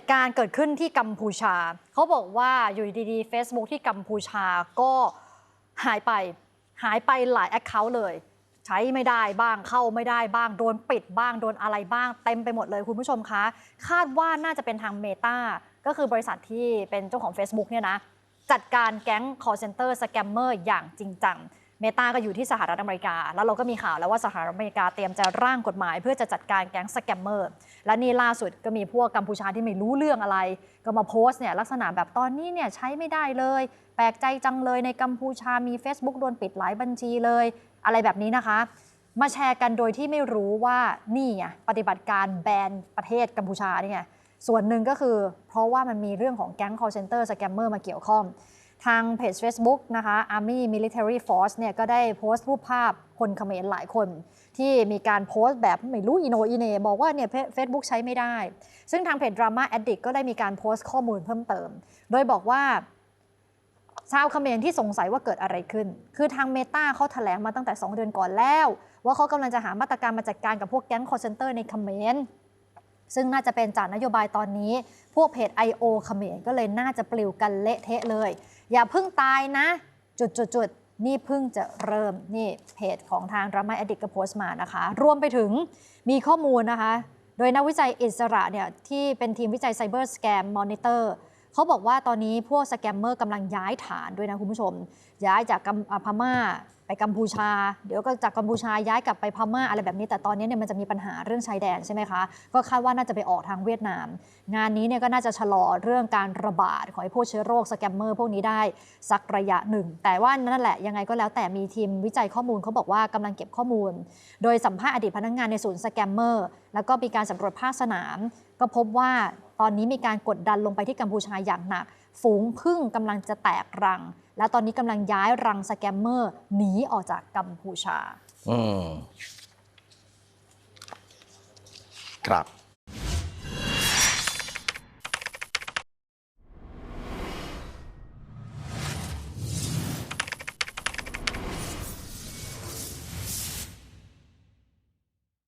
ตุการณ์เกิดขึ้นที่กัมพูชา เขาบอกว่าอยู่ดีๆ Facebook ที่กัมพูชาก็หายไป หายไปหลายแอคเคาท์เลย ใช้ไม่ได้บ้างเข้าไม่ได้บ้าง โดนปิดบ้าง โดนอะไรบ้าง เต็มไปหมดเลยคุณผู้ชมคะ คาดว่าน่าจะเป็นทางเมตาก็คือบริษัทที่เป็นเจ้าของ Facebook เนี่ยนะ จัดการแก๊ง call center scammer อย่างจริงจัง เมตาก็อยู่ที่สหรัฐอเมริกา แล้วเราก็มีข่าวแล้วว่าสหรัฐอเมริกาเตรียมจะร่างกฎหมายเพื่อจะจัดการแก๊งสแกมเมอร์ และนี่ล่าสุดก็มีพวกกัมพูชาที่ไม่รู้เรื่องอะไร ก็มาโพสต์เนี่ยลักษณะแบบตอนนี้เนี่ยใช้ไม่ได้เลย แปลกใจจังเลยในกัมพูชามี Facebook โดนปิดหลายบัญชีเลย อะไรแบบนี้นะคะ มาแชร์กันโดยที่ไม่รู้ว่านี่ไงปฏิบัติการแบนประเทศกัมพูชานี่ไงส่วนหนึ่งก็คือเพราะว่ามันมีเรื่องของแก๊ง call center scammer มาเกี่ยวข้อง ทางเพจ Facebook นะคะ Army Military Force เนี่ยก็ได้โพสต์รูปภาพคนเขมรหลายคน ที่มีการโพสต์แบบไม่รู้อีโนอีเนบอกว่าเนี่ยเฟซบุ๊กใช้ไม่ได้ ซึ่งทางเพจ Drama Addict ก็ได้มีการโพสต์ข้อมูลเพิ่มเติม โดยบอกว่าชาวเขมรที่สงสัยว่าเกิดอะไรขึ้น คือทางเมตาเขาแถลงมาตั้งแต่ 2 เดือนก่อนแล้ว ว่าเขากำลังจะหามาตรการมาจัดการกับพวกแก๊งคอร์เซนเตอร์ในเขมรซึ่งน่าจะเป็นจากนโยบายตอนนี้ พวกเพจ I.O. เขมรก็เลยน่าจะปลิวกันเละเทะเลย อย่าเพิ่งตายนะ จุดๆๆ นี่เพิ่งจะเริ่ม นี่เพจของทางรัมไมอดิกก็โพสต์มานะคะ รวมไปถึงมีข้อมูลนะคะ โดยนักวิจัยอิสระเนี่ยที่เป็นทีมวิจัยไซเบอร์สแกมมอนิเตอร์เขาบอกว่าตอนนี้พวกสแกมเมอร์กำลังย้ายฐานด้วยนะคุณผู้ชม ย้ายจากพม่า ไปกัมพูชา เดี๋ยวก็จากกัมพูชาย้ายกลับไปพม่าอะไรแบบนี้ แต่ตอนนี้เนี่ยมันจะมีปัญหาเรื่องชายแดนใช่ไหมคะ ก็คาดว่าน่าจะไปออกทางเวียดนาม งานนี้เนี่ยก็น่าจะชะลอเรื่องการระบาดของไอ้พวกเชื้อโรคสแกมเมอร์พวกนี้ได้สักระยะหนึ่ง แต่ว่านั่นแหละยังไงก็แล้วแต่มีทีมวิจัยข้อมูลเขาบอกว่ากำลังเก็บข้อมูล โดยสัมภาษณ์อดีตพนักงานในศูนย์สแกมเมอร์แล้วก็มีการสำรวจภาคสนาม ก็พบว่าตอนนี้มีการกดดันลงไปที่กัมพูชาอย่างหนัก ฝูงพึ่งกำลังจะแตกรัง และตอนนี้กำลังย้ายรังสแกมเมอร์หนีออกจากกัมพูชา อืม ครับ